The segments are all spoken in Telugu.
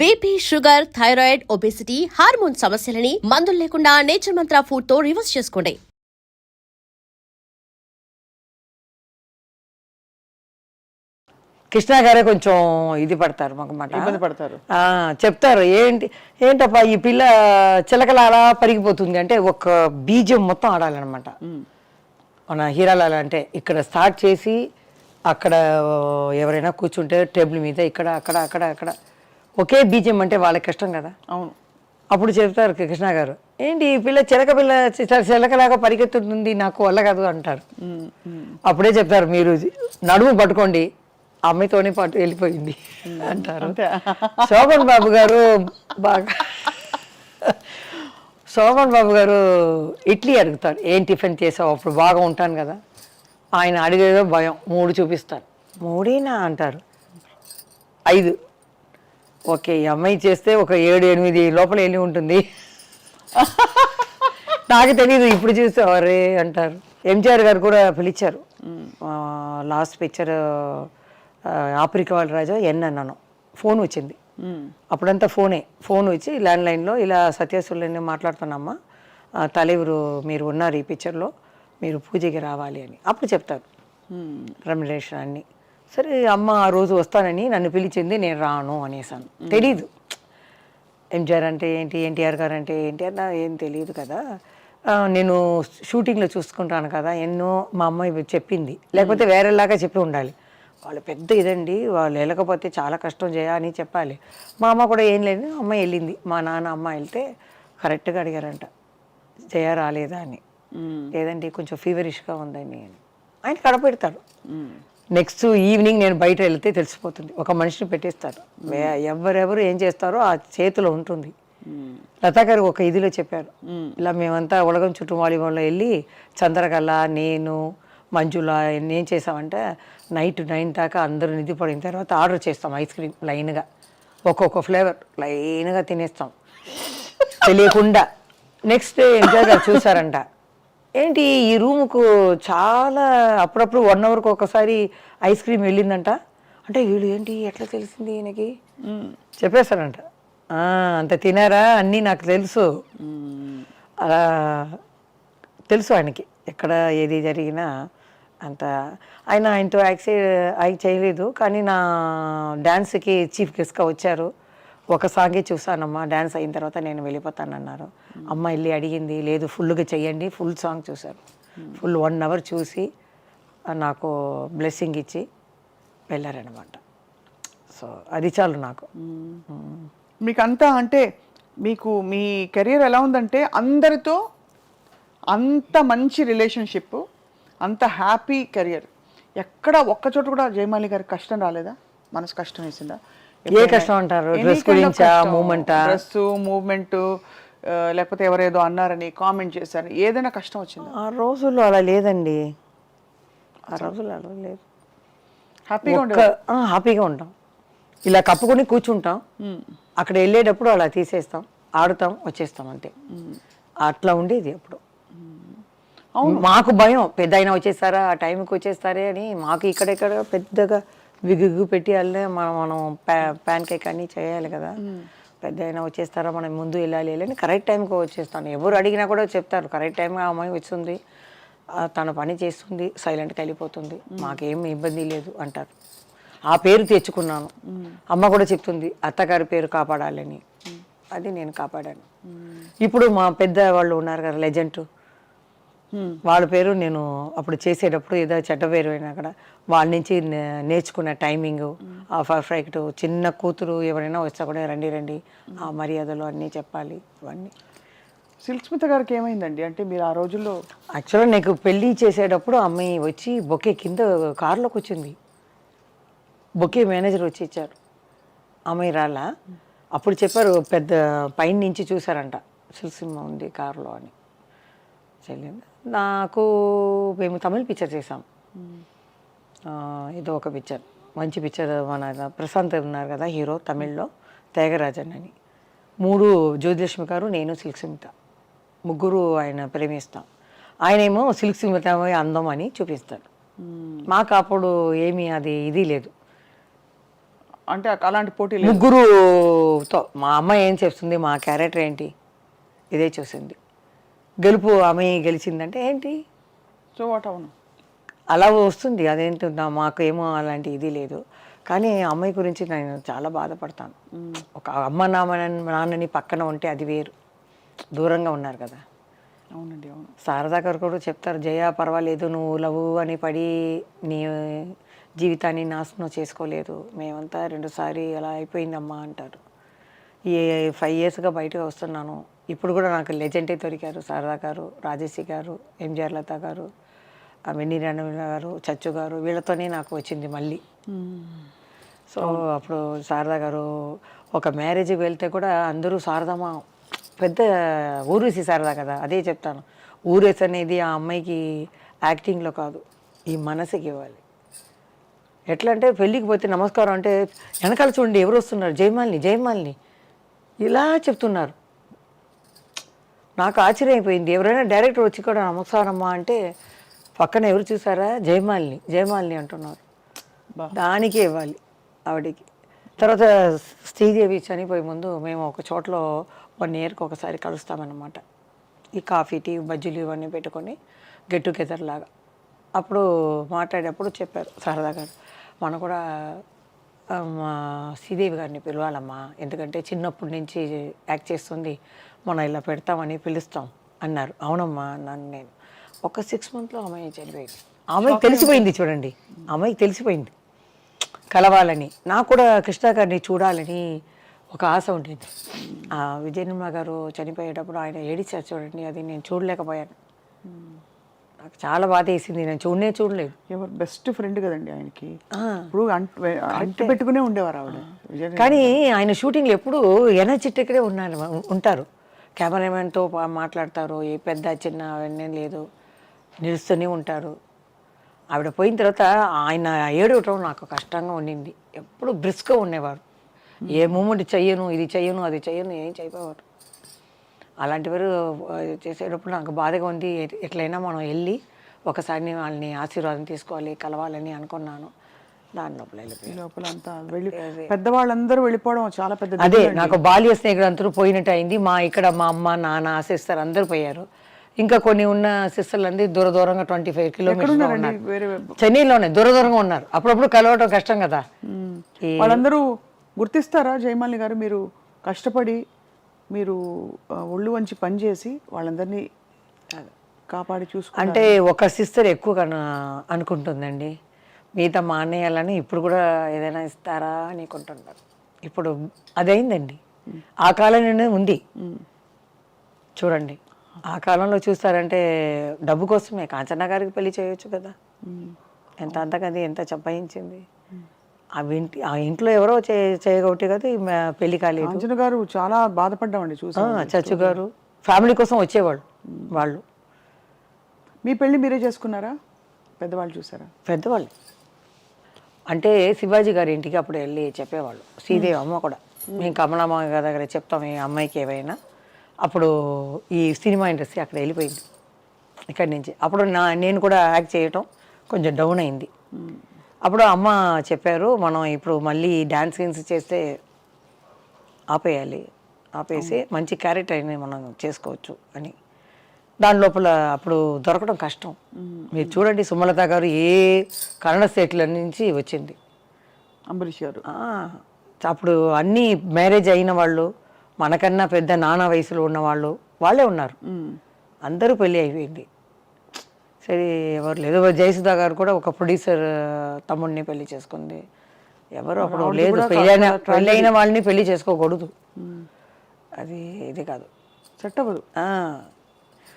BP sugar thyroid obesity hormone సమస్యలని మందులు లేకుండా నేచర్ మంత్ర ఫుడ్తో రివర్స్ చేసుకోండి. కృష్ణ గారే కొంచెం ఇది పడతారు మాకు మాట. ఇబ్బంది పడతారు. ఆ, చెప్తారు. ఏంటి ఏంటప్పా ఈ పిల్ల చిలకల అలా పరిగిపోతుంది అంటే ఒక బీజం మొత్తం ఆడాలన్నమాట. మన హీరాలాల అంటే ఇక్కడ స్టార్ట్ చేసి అక్కడ ఎవరైనా కూర్చుంటే టేబుల్ మీద ఇక్కడ అక్కడ అక్కడ అక్కడ ఒకే బీజం అంటే వాళ్ళకి కష్టం కదా? అవును. అప్పుడు చెప్తారు కృష్ణ గారు ఏంటి ఈ పిల్ల చిలక పిల్ల చిలకలాగా పరిగెత్తుతుంది నాకు వల్ల కాదు అంటారు. అప్పుడే చెప్తారు మీరు నడుము పట్టుకోండి అమ్మాయితోనే పాటు వెళ్ళిపోయింది అంటారు. శోభన్ బాబు గారు బాగా శోభన్ బాబు గారు ఇడ్లీ అడుగుతారు ఏం టిఫిన్ చేసావు? అప్పుడు బాగా ఉంటాను కదా. ఆయన అడిగేదో భయం మూడు చూపిస్తారు. మూడేనా? అంటారు. ఐదు. ఓకే ఈ అమ్మాయి చేస్తే ఒక ఏడు ఎనిమిది లోపల వెళ్ళి ఉంటుంది. నాకు తెలియదు ఇప్పుడు చూస్తే అరే అంటారు. ఎంజిఆర్ గారు కూడా పిలిచారు. లాస్ట్ పిక్చర్ ఆఫ్రికా వాళ్ళ రాజా ఎన్ అన్నాను. ఫోన్ వచ్చింది. అప్పుడంతా ఫోనే. ఫోన్ వచ్చి ల్యాండ్ లైన్లో ఇలా సత్యసుల్ని మాట్లాడుతున్నామ్మా తలెవరు మీరు ఉన్నారు ఈ పిక్చర్లో. మీరు పూజకి రావాలి అని. అప్పుడు చెప్తారు. ఉమ్. రెమ్యునరేషన్ అన్ని. సరే అమ్మ ఆ రోజు వస్తానని నన్ను పిలిచింది నేను రాను అనేసాను. తెలీదు. ఎంజిఆర్ అంటే ఏంటి ఎన్టీఆర్ గారు అంటే ఏంటి అన్న ఏం తెలియదు కదా. నేను షూటింగ్లో చూసుకుంటాను కదా ఎన్నో మా అమ్మాయి చెప్పింది. లేకపోతే వేరేలాగా చెప్పి ఉండాలి. వాళ్ళు పెద్ద ఇదండి వాళ్ళు వెళ్ళకపోతే చాలా కష్టం చేయ అని చెప్పాలి. మా అమ్మ కూడా ఏం లేదు అమ్మ వెళ్ళింది. మా నాన్న అమ్మ వెళ్తే కరెక్ట్గా అడిగారంట జయ రాలేదా అని. లేదండి కొంచెం ఫీవరిష్గా ఉందని అని. ఆయన కడపెడతారు ఉమ్. నెక్స్ట్ ఈవినింగ్ నేను బయట వెళ్తే తెలిసిపోతుంది. ఒక మనిషిని పెట్టేస్తారు ఎవరెవరు ఏం చేస్తారో ఆ చేతిలో ఉంటుంది. ఉమ్. లతా గారు ఒక ఇదిలో చెప్పారు. ఇలా మేమంతా ఉలగం చుట్టూ వాలీబాల్లో వెళ్ళి చంద్రకళ నేను మంజుల ఏం చేసామంటే నైట్ నైన్ దాకా అందరూ నిధి పడిన తర్వాత ఆర్డర్ చేస్తాం ఐస్ క్రీమ్ లైన్గా. ఒక్కొక్క ఫ్లేవర్ లైన్గా తినేస్తాం. తెలియకుండా. నెక్స్ట్ డే ఎంజాయ్ గారు చూసారంట ఏంటి ఈ రూముకు చాలా అప్పుడప్పుడు వన్ అవర్కి ఒకసారి ఐస్ క్రీమ్ వెళ్ళిందంట. అంటే వీళ్ళు ఏంటి ఎట్లా తెలిసింది ఈయనకి. చెప్పేశారంట. "ఆ, అంత తినారా అన్నీ నాకు తెలుసు. అలా తెలుసు ఆయనకి ఎక్కడ ఏది జరిగినా అంత. ఆయన ఆయనతో యాక్ట్ యాక్ట్ చేయలేదు. కానీ నా డ్యాన్స్కి చీఫ్ గెస్ట్గా వచ్చారు. ఒక సాంగే చూసానమ్మా డ్యాన్స్ అయిన తర్వాత నేను వెళ్ళిపోతానన్నారు. అమ్మ వెళ్ళి అడిగింది లేదు ఫుల్గా చెయ్యండి. ఫుల్ సాంగ్ చూశారు. ఫుల్ వన్ అవర్ చూసి నాకు బ్లెస్సింగ్ ఇచ్చి వెళ్ళారనమాట సో అది చాలు నాకు. మీకు అంతా అంటే మీకు మీ కెరీర్ ఎలా ఉందంటే అందరితో అంత మంచి రిలేషన్షిప్ అంత హ్యాపీ కెరియర్ ఎక్కడ ఒక్క చోట కూడా జయమాలి గారికి కష్టం రాలేదా? మనసు కష్టం వేసిందా? ఏ కష్టం అంటారు? గురించా? movement ఆ? డ్రెస్ మూమెంట్ లేకపోతే ఎవరేదో అన్నారని కామెంట్ చేశారు. ఏదైనా కష్టం వచ్చిందా? ఆ రోజుల్లో అలా లేదండి. ఆ రోజుల్లో అలా లేదు. హ్యాపీగా ఆ, హ్యాపీగా ఉంటాం. ఇలా కప్పుకొని కూర్చుంటాం. అక్కడ వెళ్ళేటప్పుడు అలా తీసేస్తాం ఆడుతాం వచ్చేస్తాం అంతే. అట్లా ఉండేది అప్పుడు మాకు భయం పెద్ద అయినా వచ్చేస్తారా ఆ టైంకి వచ్చేస్తారే అని మాకు ఇక్కడెక్కడ పెద్దగా విగుగు పెట్టి వెళ్ళే మనం మనం ప్యాన్ కేక్ అన్నీ చేయాలి కదా. పెద్ద అయినా వచ్చేస్తారా మనం ముందు వెళ్ళాలి అని కరెక్ట్ టైంకి వచ్చేస్తాను. ఎవరు అడిగినా కూడా చెప్తారు కరెక్ట్ ఆ అమ్మాయి వచ్చింది తన పని చేస్తుంది సైలెంట్గా వెళ్ళిపోతుంది. మాకేం ఇబ్బంది లేదు అంటారు. ఆ పేరు తెచ్చుకున్నాను. అమ్మ కూడా చెప్తుంది అత్తగారి పేరు కాపాడాలని. అది నేను కాపాడాను. ఇప్పుడు మా పెద్ద వాళ్ళు ఉన్నారు కదా లెజెంట్ వాళ్ళ పేరు నేను అప్పుడు చేసేటప్పుడు ఏదో చెడ్డ పేరు అయినా కూడా వాళ్ళ నుంచి నేర్చుకున్న టైమింగ్ ఆ పర్ఫెక్ట్ చిన్న కూతురు ఎవరైనా వస్తా కూడా రండి రండి ఆ మర్యాదలు అన్నీ చెప్పాలి ఇవన్నీ. సిల్క్ స్మిత గారికి ఏమైందండి? అంటే మీరు ఆ రోజుల్లో యాక్చువల్గా నీకు పెళ్ళి చేసేటప్పుడు అమ్మాయి వచ్చి బొకే కింద కారులోకి వచ్చింది. బొకే మేనేజర్ వచ్చి ఇచ్చారు. అమ్మాయి రాలా? అప్పుడు చెప్పారు పెద్ద పైన నుంచి చూసారంట సిల్సిమ్మ ఉంది కారులో అని. చెల్లింది నాకు మేము తమిళ్ పిక్చర్ చేసాం. ఏదో ఒక పిక్చర్ మంచి పిక్చర్ మన ప్రశాంత్ ఉన్నారు కదా హీరో తమిళ్ళో త్యాగరాజన్ అని. మూడు జ్యోతిలక్ష్మి గారు నేను సిల్క్ సుమిత. ముగ్గురు ఆయన ప్రేమిస్తాం. ఆయనేమో సిల్క్ సుమిత అందం అని చూపిస్తాడు. మాకు అప్పుడు ఏమీ అది ఇది లేదు. అంటే అలాంటి పోటీ ముగ్గురుతో మా అమ్మ ఏం చెప్తుంది మా క్యారెక్టర్ ఏంటి ఇదే చూసింది. గెలుపు ఆమె గెలిచిందంటే ఏంటి? సో వాట్ అవును. అలా వస్తుంది అదేంటి మాకు ఏమో అలాంటి ఇది లేదు. కానీ అమ్మాయి గురించి నేను చాలా బాధపడతాను. ఒక అమ్మ నాన్న నాన్నని పక్కన ఉంటే అది వేరు. దూరంగా ఉన్నారు కదా. అవునండి అవును. శారదా గారు కూడా చెప్తారు జయ పర్వాలేదు నువ్వు లవ్ అని పడి నీ జీవితాన్ని నాశనం చేసుకోలేదు. మేమంతా రెండుసారి అలా అయిపోయిందమ్మా అంటారు. ఈ ఫైవ్ ఇయర్స్గా బయటకు వస్తున్నాను. ఇప్పుడు కూడా నాకు లెజెండే దొరికారు. శారదా గారు రాజేశి గారు ఎంజిఆర్ లత గారు వెన్నీ రణవీణ గారు చచ్చు గారు వీళ్ళతోనే నాకు వచ్చింది మళ్ళీ. సో అప్పుడు శారదా గారు ఒక మ్యారేజ్కి వెళ్తే కూడా అందరూ శారదమ్మ పెద్ద ఊరేసి శారదా కదా అదే చెప్తాను. ఊరేసి అనేది ఆ అమ్మాయికి యాక్టింగ్లో కాదు ఈ మనసుకి ఇవ్వాలి. ఎట్లా అంటే పెళ్ళికి పోతే నమస్కారం అంటే వెనకాల చూడండి ఎవరు వస్తున్నారు జయమాలిని జయమాలిని. ఇలా చెప్తున్నారు. నాకు ఆశ్చర్యం అయిపోయింది ఎవరైనా డైరెక్టర్ వచ్చి కూడా నమస్కారమ్మా అంటే పక్కన ఎవరు చూసారా? జయమాలిని. జయమాలిని అంటున్నారు. దానికే ఇవ్వాలి ఆవిడకి. తర్వాత శ్రీదేవి చనిపోయే ముందు మేము ఒక చోట్లో వన్ ఇయర్కి ఒకసారి కలుస్తామన్నమాట. ఈ కాఫీ టీ బజ్జీలు ఇవన్నీ పెట్టుకొని గెట్ టుగెదర్ లాగా. అప్పుడు మాట్లాడేటప్పుడు చెప్పారు సరదా గారు. మనం కూడా మా శ్రీదేవి గారిని పిలవాలమ్మా. ఎందుకంటే చిన్నప్పటి నుంచి యాక్ట్ చేస్తుంది. మనం ఇలా పెడతామని పిలుస్తాం అన్నారు. అవునమ్మా అన్నాను నేను. ఒక సిక్స్ మంత్లో అమ్మాయి చనిపోయింది. ఆమెకి తెలిసిపోయింది చూడండి. అమ్మాయికి తెలిసిపోయింది. కలవాలని. నాకు కూడా కృష్ణ గారిని చూడాలని ఒక ఆశ ఉండేది. ఆ విజయనిర్మ గారు చనిపోయేటప్పుడు ఆయన ఏడిచారు చూడండి అది నేను చూడలేకపోయాను. నాకు చాలా బాధ వేసింది. నేను చూడనే చూడలేదు. ఎవరు? బెస్ట్ ఫ్రెండ్ కదండి ఆయనకి. ఇప్పుడు అంటు పెట్టుకునే ఉండేవారు ఆవిడ. కానీ ఆయన షూటింగ్లో ఎప్పుడు ఎనర్జెటిక్గా ఉన్నారు ఉంటారు. కెమెరామెన్తో మాట్లాడతారు. ఏ పెద్ద చిన్న అవన్నీ లేదు. నిలుస్తూనే ఉంటారు. ఆవిడ పోయిన తర్వాత ఆయన ఏడవటం నాకు కష్టంగా ఉండింది. ఎప్పుడు బ్రిస్క్గా ఉండేవారు. ఏ మూమెంట్ చెయ్యను ఇది చెయ్యను అది చెయ్యను ఏం చేయపోవారు అలాంటి వారు చేసేటప్పుడు నాకు బాధగా ఉంది. ఎట్లయినా మనం వెళ్ళి ఒకసారి వాళ్ళని ఆశీర్వాదం తీసుకోవాలి కలవాలని అనుకున్నాను. దాని లోపల వెళ్ళిపోయాను. ఈ లోపల అంతా వెళ్ళి పెద్దవాళ్ళందరూ వెళ్ళిపోవడం చాలా పెద్ద అదే నాకు బాల్య స్నేహితులు అందరూ పోయినట్టు అయింది మా ఇక్కడ మా అమ్మ నాన్న సిస్టర్ అందరూ పోయారు. ఇంకా కొన్ని ఉన్న సిస్టర్లు అందరూ దూర దూరంగా ట్వంటీ ఫైవ్ కిలోమీటర్స్ ఉన్నారు. వేరే చెన్నైలోనే దూర దూరంగా ఉన్నారు. అప్పుడప్పుడు కలవటం కష్టం కదా. వాళ్ళందరూ గుర్తిస్తారా జయమాలిని గారు? మీరు కష్టపడి మీరు ఒళ్ళు వంచి పనిచేసి వాళ్ళందరినీ కాపాడి చూసుకుంటారు అంటే ఒక సిస్టర్ ఎక్కువ అనుకుంటుందండి. మిగతా మానేయాలని ఇప్పుడు కూడా ఏదైనా ఇస్తారా అని అనుకుంటున్నారు. ఇప్పుడు అదైందండి. ఆ కాలంలోనే ఉంది. చూడండి. ఆ కాలంలో చూస్తారంటే డబ్బు కోసమే. కాంచనా గారికి పెళ్ళి చేయొచ్చు కదా. ఎంత అంతకది ఎంత చంపాయించింది ఆ ఇంటి ఆ ఇంట్లో ఎవరో చే చేయగొట్టి కదా పెళ్ళి కాలేదు. గారు చాలా బాధపడ్డామండి చూసి. చచ్చు గారు. ఫ్యామిలీ కోసం వచ్చేవాళ్ళు వాళ్ళు. మీ పెళ్ళి మీరే చేసుకున్నారా? పెద్దవాళ్ళు చూసారా? పెద్దవాళ్ళు. అంటే శివాజీ గారి ఇంటికి అప్పుడు వెళ్ళి చెప్పేవాళ్ళు. శ్రీదేవి అమ్మ కూడా. మేము కమలమ్మ గారి దగ్గర చెప్తాం ఈ అమ్మాయికి ఏవైనా. అప్పుడు ఈ సినిమా ఇండస్ట్రీ అక్కడ వెళ్ళిపోయింది. ఇక్కడి నుంచి. అప్పుడు నా నేను కూడా యాక్ట్ చేయటం కొంచెం డౌన్ అయింది. అప్పుడు అమ్మ చెప్పారు మనం ఇప్పుడు మళ్ళీ డ్యాన్స్ సీన్స్ చేస్తే ఆపేయాలి. ఆపేసి మంచి క్యారెక్టర్ అయినా మనం చేసుకోవచ్చు అని. దాని లోపల అప్పుడు దొరకడం కష్టం. మీరు చూడండి సుమలత గారు ఏ కన్నడ స్టేట్ల నుంచి వచ్చింది. అంబరీష్ గారు. అప్పుడు అన్ని మ్యారేజ్ అయిన వాళ్ళు మనకన్నా పెద్ద నానా వయసులో ఉన్న వాళ్ళు వాళ్ళే ఉన్నారు. అందరూ పెళ్ళి అయిపోయింది. సరే ఎవరు లేదు జయసుధా గారు కూడా ఒక ప్రొడ్యూసర్ తమ్ముడిని పెళ్ళి చేసుకుంది. ఎవరు అప్పుడు లేదు పెళ్ళైన పెళ్ళైన వాళ్ళని పెళ్ళి చేసుకోకూడదు. అది ఇది కాదు. సెట్ అవ్వదు.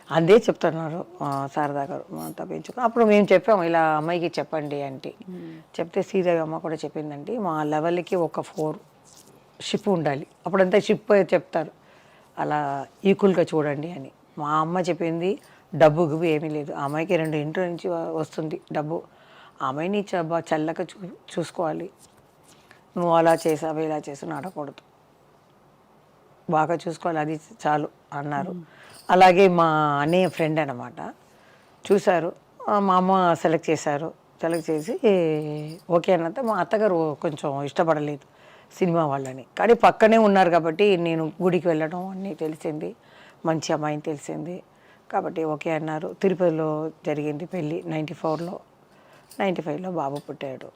అదే చెప్తున్నారు సారదా శారదా గారు అంతా పెంచుకుని అప్పుడు మేము చెప్పాము ఇలా అమ్మాయికి చెప్పండి అంటే చెప్తే శ్రీదేవి అమ్మ కూడా చెప్పిందండి మా లెవెల్కి ఒక ఫోర్ షిప్ ఉండాలి అప్పుడంతా షిప్ చెప్తారు అలా ఈక్వల్గా చూడండి అని. మా అమ్మ చెప్పింది డబ్బు గిబ్బు ఏమీ లేదు ఆ అమ్మాయికి రెండు ఇంటి నుంచి వస్తుంది డబ్బు ఆ అమ్మాయిని చల్లక చూ చూసుకోవాలి నువ్వు అలా చేసావు ఇలా చేసావు ఆడకూడదు బాగా చూసుకోవాలి అది చాలు అన్నారు. అలాగే మా అన్నయ్య ఫ్రెండ్ అనమాట చూశారు. మా అమ్మ సెలెక్ట్ చేశారు. సెలెక్ట్ చేసి ఓకే అన్నంత మా అత్తగారు కొంచెం ఇష్టపడలేదు సినిమా వాళ్ళని. కానీ పక్కనే ఉన్నారు కాబట్టి నేను గుడికి వెళ్ళడం అన్నీ తెలిసింది. మంచి అమ్మాయిని తెలిసింది. కాబట్టి ఓకే అన్నారు. తిరుపతిలో జరిగింది పెళ్ళి నైంటీ ఫోర్లో నైంటీ ఫైవ్లో బాబు పుట్టాడు.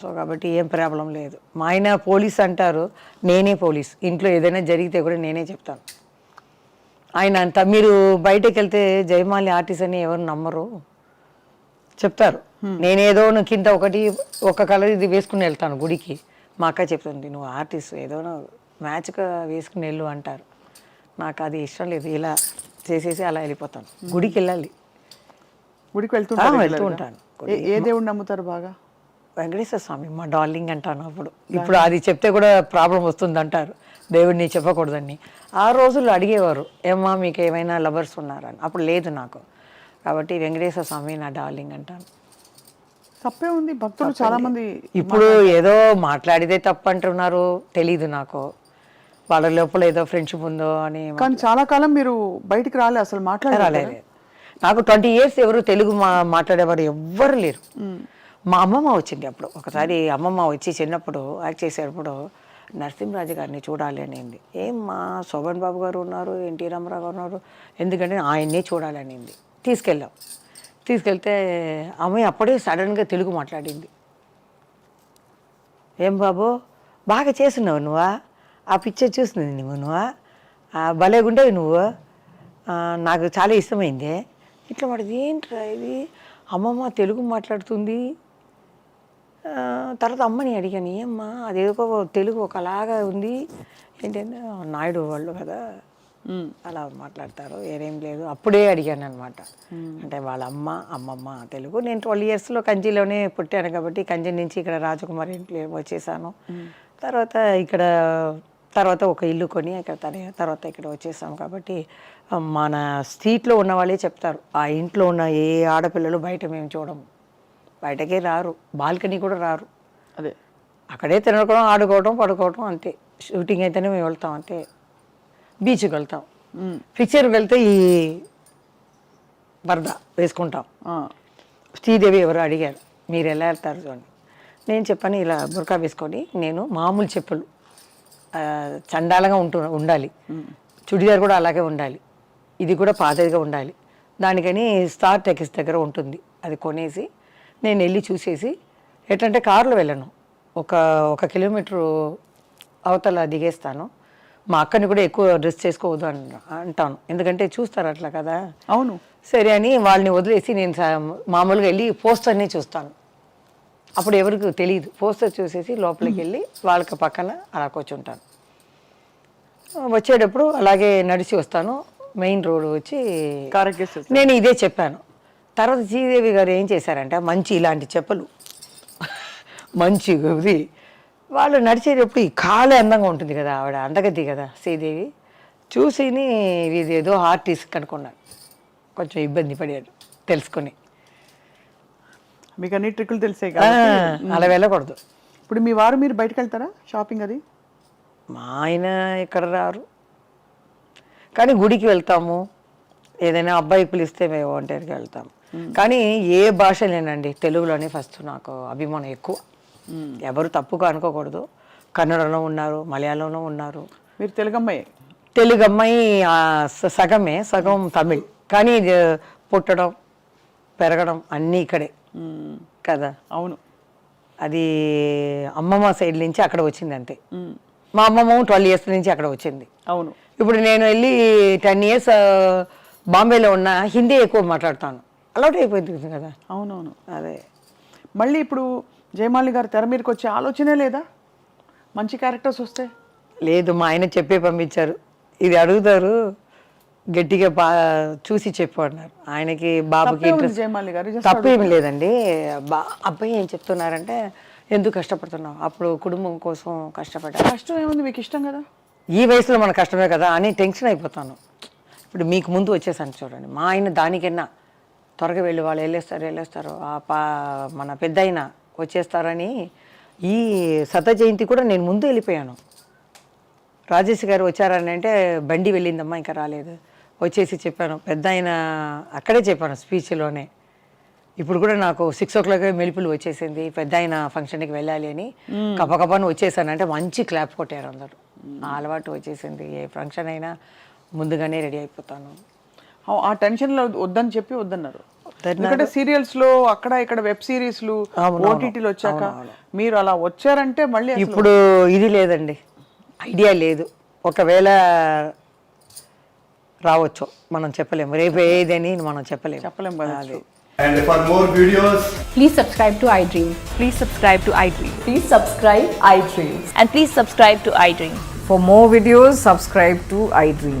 సో కాబట్టి ఏం ప్రాబ్లం లేదు. మా ఆయన పోలీస్ అంటారు. నేనే పోలీస్. ఇంట్లో ఏదైనా జరిగితే కూడా నేనే చెప్తాను. ఆయన అంత మీరు బయటకు వెళ్తే జయమాలి ఆర్టిస్ట్ అని ఎవరు నమ్మరు. చెప్తారు. నేనేదో నువ్వు కింద ఒకటి ఒక కలర్ ఇది వేసుకుని వెళ్తాను గుడికి. మా అక్క చెప్తుంది నువ్వు ఆర్టిస్ట్ ఏదో మ్యాచ్గా వేసుకుని వెళ్ళు అంటారు. నాకు అది ఇష్టం లేదు ఇలా చేసేసి అలా వెళ్ళిపోతాను. గుడికి వెళ్ళాలి. గుడికి వెళ్తూ గా? ఉంటాను. ఏ- ఏ దేవుడు నమ్ముతారు బాగా? వెంకటేశ్వర స్వామి మా డార్లింగ్ అంటాను అప్పుడు. ఇప్పుడు అది చెప్తే కూడా ప్రాబ్లం వస్తుంది అంటారు దేవుడిని చెప్పకూడదని. ఆ రోజుల్లో అడిగేవారు ఏమ్మా మీకు ఏమైనా లవర్స్ ఉన్నారని? అప్పుడు లేదు నాకు. కాబట్టి వెంకటేశ్వర స్వామి నా డార్లింగ్ అంటాను. తప్పే ఉంది. భక్తులు చాలా మంది ఇప్పుడు ఏదో మాట్లాడితే తప్పు అంటున్నారు తెలీదు నాకు. వాళ్ళ లోపల ఏదో ఫ్రెండ్షిప్ ఉందో అని కానీ చాలా కాలం మీరు బయటికి రాలే అసలు మాట్లాడాలి రాలేదు. నాకు ట్వంటీ ఇయర్స్ ఎవరు తెలుగు మా మాట్లాడేవారు ఎవ్వరు లేరు. మా అమ్మమ్మ వచ్చింది అప్పుడు. ఒకసారి అమ్మమ్మ వచ్చి చిన్నప్పుడు యాక్ట్ చేసేటప్పుడు నరసింహరాజు గారిని చూడాలి అనింది. ఏం మా శోభన్ బాబు గారు ఉన్నారు ఎన్టీ రామారావు గారు ఉన్నారు ఎందుకంటే ఆయన్నే చూడాలి అనింది. తీసుకెళ్ళాం. తీసుకెళ్తే అమ్మాయి అప్పుడే సడన్గా తెలుగు మాట్లాడింది. ఏం బాబు బాగా చేస్తున్నావు నువ్వా? ఆ పిక్చర్ చూస్తుంది నువ్వు నువ్వా? భలేగుండేవి నువ్వు? నాకు చాలా ఇష్టమైంది. ఇట్లా పడింది ఏంట్రా ఇది? అమ్మమ్మ తెలుగు మాట్లాడుతుంది. తర్వాత అమ్మని అడిగాను ఏమ్మా అదేదో తెలుగు ఒకలాగా ఉంది. ఏంటంటే నాయుడు వాళ్ళు కదా. అలా మాట్లాడతారు ఏరేం లేదు. అప్పుడే అడిగాను అనమాట అంటే వాళ్ళ అమ్మ అమ్మమ్మ తెలుగు. నేను ట్వెల్వ్ ఇయర్స్లో కంచిలోనే పుట్టాను కాబట్టి కంచి నుంచి ఇక్కడ రాజకుమారి ఇంట్లో వచ్చేసాను. తర్వాత ఇక్కడ తర్వాత ఒక ఇల్లు కొని ఇక్కడ తన- తర్వాత ఇక్కడ వచ్చేసాం కాబట్టి మన స్ట్రీట్లో ఉన్న వాళ్ళే చెప్తారు. ఆ ఇంట్లో ఉన్న ఏ ఆడపిల్లలు బయట మేము చూడము. బయటకే రారు. బాల్కనీ కూడా రారు. అదే. అక్కడే తినడం ఆడుకోవడం పడుకోవడం అంతే. షూటింగ్ అయితేనే మేము వెళ్తాం అంతే. బీచ్కి వెళ్తాం. పిక్చర్కి వెళ్తే ఈ వరద వేసుకుంటాం. శ్రీదేవి ఎవరు అడిగారు. మీరు ఎలా వెళ్తారు చూడండి. నేను చెప్పాను ఇలా బురకా వేసుకొని నేను మామూలు చెప్పులు చండాలంగా ఉంటు ఉండాలి. చుడిదార్ కూడా అలాగే ఉండాలి. ఇది కూడా పాతదిగా ఉండాలి. దానికని స్టార్ టెక్స్ దగ్గర ఉంటుంది. అది కొనేసి నేను వెళ్ళి చూసేసి ఎట్లంటే కారులో వెళ్ళను. ఒక ఒక కిలోమీటరు అవతల దిగేస్తాను. మా అక్కని కూడా ఎక్కువ డ్రెస్ చేసుకోవద్దు అన్ అంటాను. ఎందుకంటే చూస్తారు అట్లా కదా. అవును. సరే అని వాళ్ళని వదిలేసి నేను మామూలుగా వెళ్ళి పోస్టర్ని చూస్తాను. అప్పుడు ఎవరికి తెలియదు పోస్టర్ చూసేసి లోపలికి వెళ్ళి వాళ్ళకి పక్కన అలా కూర్చుంటాను. వచ్చేటప్పుడు అలాగే నడిచి వస్తాను. మెయిన్ రోడ్ వచ్చి నేను ఇదే చెప్పాను. తర్వాత శ్రీదేవి గారు ఏం చేశారంటే? మంచి ఇలాంటి చెప్పులు. మంచి ఇది. వాళ్ళు నడిచేటప్పుడు ఈ కాలే అందంగా ఉంటుంది కదా ఆవిడ అందగతి కదా శ్రీదేవి. చూసిని ఇది ఏదో ఆర్టిస్ట్ అనుకున్నాను కొంచెం ఇబ్బంది పడాడు తెలుసుకొని. మీకు అన్ని ట్రిక్కులు తెలిసే అలా వెళ్ళకూడదు. ఇప్పుడు మీ వారు మీరు బయటకు వెళ్తారా షాపింగ్ అది? మా ఆయన ఇక్కడ రారు. కానీ గుడికి వెళ్తాము. ఏదైనా అబ్బాయి పిలిస్తే మేము ఒంటరికి వెళ్తాం కానీ ఏ భాషలేనండి తెలుగులోనే ఫస్ట్ నాకు అభిమానం ఎక్కువ. ఎవరు తప్పుగా అనుకోకూడదు. కన్నడలో ఉన్నారు మలయాళంలో ఉన్నారు. మీరు తెలుగు అమ్మాయి తెలుగు అమ్మాయి సగమే సగం తమిళ్. కానీ పుట్టడం పెరగడం అన్నీ ఇక్కడే. కదా? అవును. అది అమ్మమ్మ సైడ్ నుంచి అక్కడ వచ్చింది అంతే. మా అమ్మమ్మ ట్వెల్వ్ ఇయర్స్ నుంచి అక్కడ వచ్చింది. అవును. ఇప్పుడు నేను వెళ్ళి టెన్ ఇయర్స్ బాంబేలో ఉన్న హిందీ ఎక్కువ మాట్లాడతాను. అలవాటు అయిపోయింది కదా. అవునవును. అదే. మళ్ళీ ఇప్పుడు జయమాలి గారు తెర మీదకి వచ్చే ఆలోచనే లేదా? మంచి క్యారెక్టర్స్ వస్తే? లేదు మా ఆయన చెప్పే పంపించారు. ఇది అడుగుతారు. గట్టిగా బా చూసి చెప్పు అన్నారు ఆయనకి బాబుకి జయమాలి గారు. తప్పు ఏమి లేదండి. బా అబ్బాయి ఏం చెప్తున్నారంటే ఎందుకు కష్టపడుతున్నావు? అప్పుడు కుటుంబం కోసం కష్టపడ్డా. కష్టం ఏముంది? మీకు ఇష్టం కదా. ఈ వయసులో మన కష్టమే కదా అని టెన్షన్ అయిపోతాను. ఇప్పుడు మీకు ముందు వచ్చేసాను చూడండి. మా ఆయన దానికన్నా త్వరగా వెళ్ళి వాళ్ళు వెళ్ళేస్తారు వెళ్ళేస్తారు. ఆ పా మన పెద్ద వచ్చేస్తారని ఈ శత జయంతి కూడా నేను ముందు వెళ్ళిపోయాను. రాజేష్ గారు వచ్చారని అంటే బండి వెళ్ళిందమ్మా ఇంకా రాలేదు. వచ్చేసి చెప్పాను. పెద్ద ఆయన అక్కడే చెప్పాను స్పీచ్లోనే. ఇప్పుడు కూడా నాకు సిక్స్ ఓ క్లాక్ మెలుపులు వచ్చేసింది. పెద్ద ఆయన ఫంక్షన్కి వెళ్ళాలి అని కపకపని వచ్చేసాను. అంటే మంచి క్లాప్ కొట్టారు అందరు. అలవాటు వచ్చేసింది. ఏ ఫంక్షన్ అయినా ముందుగానే రెడీ అయిపోతాను. ఆ- ఆ టెన్షన్లో వద్దని చెప్పి వద్దన్నారు. ఎందుకంటే సీరియల్స్లో అక్కడ ఇక్కడ వెబ్ సిరీస్లు. ఓటీటీలు వచ్చాక మీరు అలా వచ్చారంటే మళ్ళీ అసలు ఇప్పుడు ఇది లేదండి ఐడియా లేదు ఒకవేళ రావచ్చు మనం చెప్పలేము రేపు ఏదని మనం చెప్పలేము చెప్పలేం కదా అది And for more videos, Please subscribe to iDream. Please subscribe to iDream. Please subscribe iDreams. And please subscribe to iDream. For more videos, subscribe to iDream.